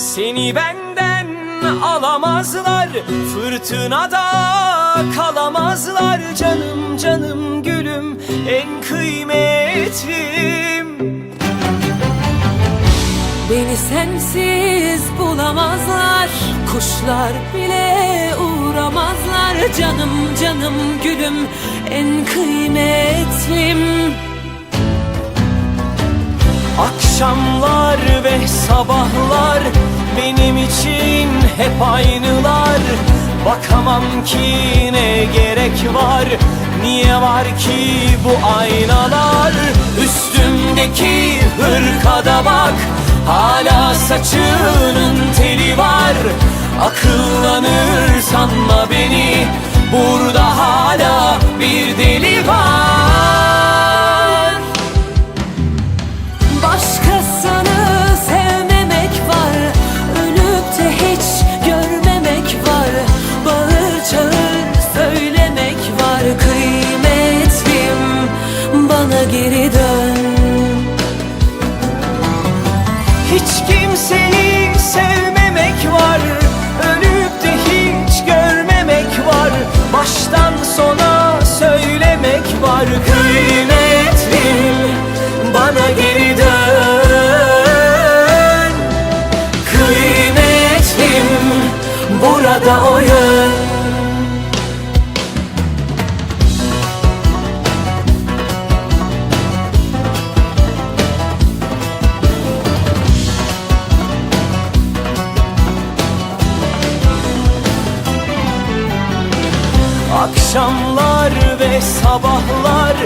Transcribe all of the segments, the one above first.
Seni benden alamazlar Fırtınada kalamazlar. Canım canım gülüm en kıymetlim. Beni sensiz bulamazlar Kuşlar bile uğramazlar. Canım canım gülüm en kıymetlim. Akşamlar ve sabahlar için hep aynılar. Bakamam ki ne gerek var? Niye var ki bu aynalar? Üstümdeki hırkada bak. Hala saçının teli var. Akıllanır sanma beni Burada Hiç kimseyi sevmemek var. Ölüp de hiç görmemek var. Baştan sona söylemek var. Kıymetlim bana geri dön. Kıymetlim burada o Akşamlar ve sabahlar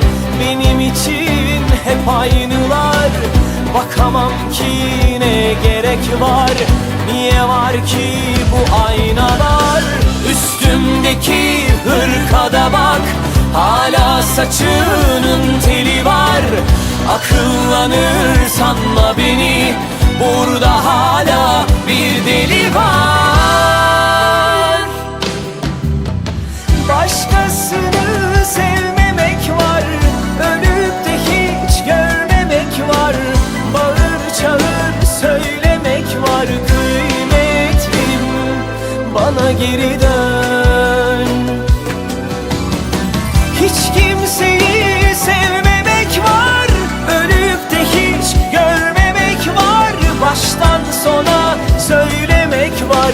benim için hep aynılar. Bakamam ki ne gerek var Niye var ki bu aynalar? Üstümdeki hırkada bak Hala saçının teli var. Akıllanır sanma beni Burada hala bir deli var Başkasını sevmemek var. Ölüp de hiç görmemek var. Bağır çağır söylemek var. Kıymetlim bana geri dön. Hiç kimseyi sevmemek var. Ölüp de hiç görmemek var. Baştan sona söylemek var.